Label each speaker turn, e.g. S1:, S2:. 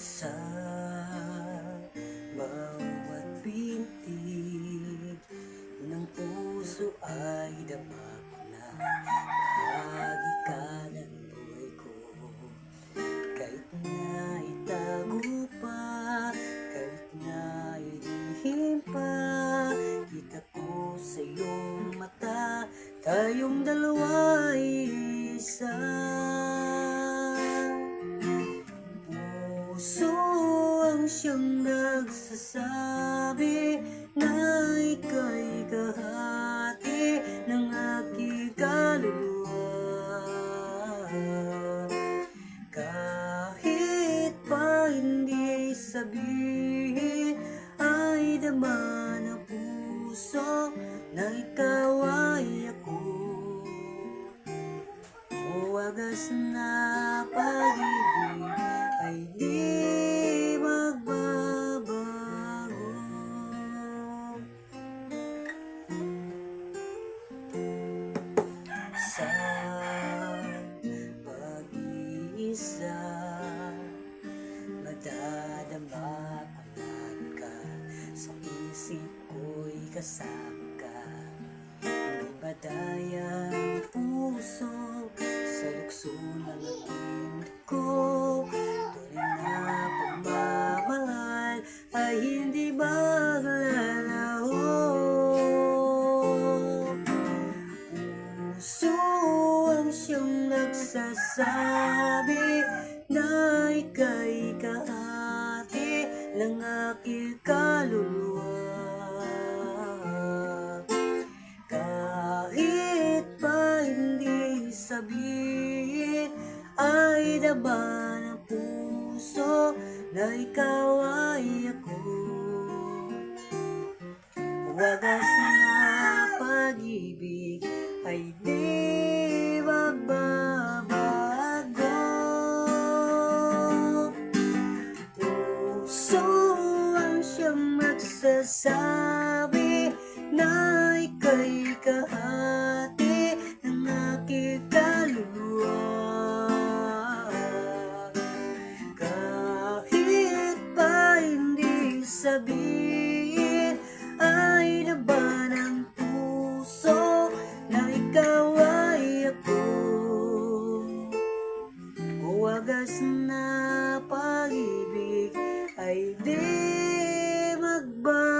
S1: Sa bawat bintig ng puso ay dama na bahagi ka ng buhay ko. Kahit na itago pa kahit na ilihim pa kita ko sa iyong mata tayong dalawa ay isa nagsasabi na ika'y kahati ng aking kaluluwa. Kahit pa hindi sabihin ay dama ng puso na ikaw ay ako. Wagas na pag-ibig ay di Sa pag-iisa Madadama pangat ka. Sa isip ko'y kasama ka. Hindi madaya ang puso Sa lukso ng ko siyang nagsasabi Na ika'y kahati ng aking kaluluwa kahit pa hindi sabihin ay daba ng puso na ikaw ay ako. Wagas na pag-ibig ay di Puso ang siyang magsasabi na ika'y kahati ng aking kaluluwa. Kahit pa hindi sabihin ay naba ng puso na ikaw ay ako. Wagas na ay di magbabago.